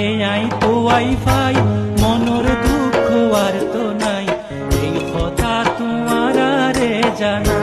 রে আই তো I phi দুঃখ আর তো নাই। এই কথা তোমার রে জানা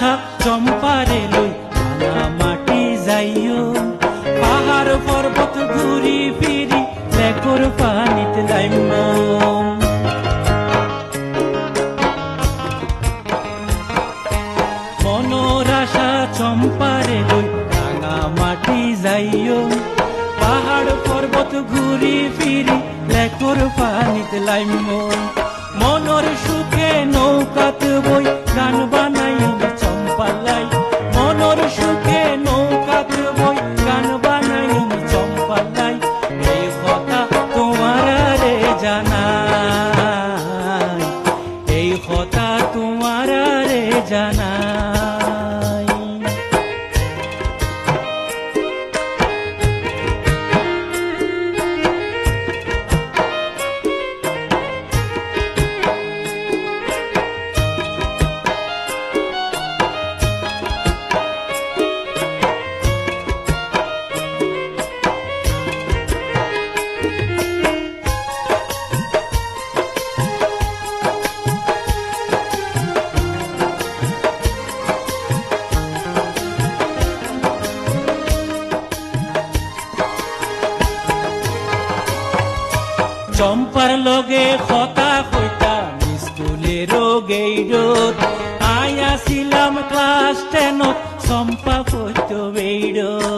আশা চম্পারে লই ভাঙা মাটি যাইও। পাহাড় পর্বত ঘুরি ফিরি, লেকর পানিতে মনোর চম্পারে লই ভাঙা মাটি যাইও। পাহাড় পর্বত ঘুরি ফিরি পানিতে লাইম। মনর সুখে নৌকাত বই, গান চম্পার লগে কথা কইতাম রোগে রোদ আয়াছিলাম ক্লাস টেনত চম্পা কইত বেইরত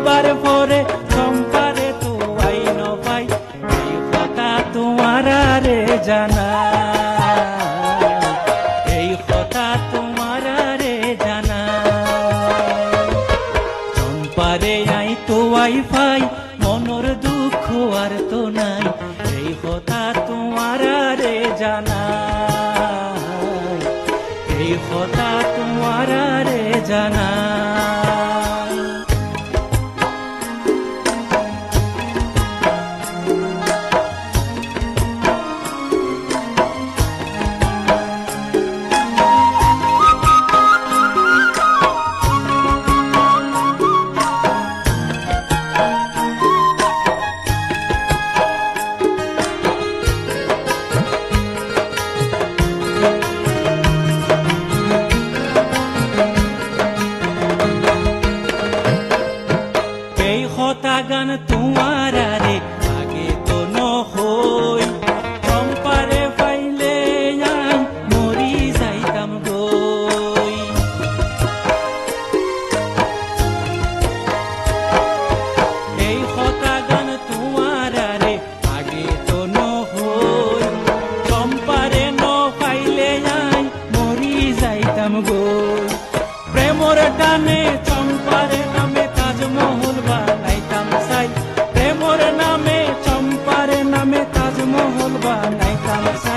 উড়িবার পরে চম্পারে তো আইন পাই, এই কথা তোমার রে জানা। এই কথা জানা। আই দুঃখ আর তো নাই, এই কথা তোমার রে জানা। এই কথা জানা। হতা গান তোমার আগে তো নহই তাজমহল বানাইতাম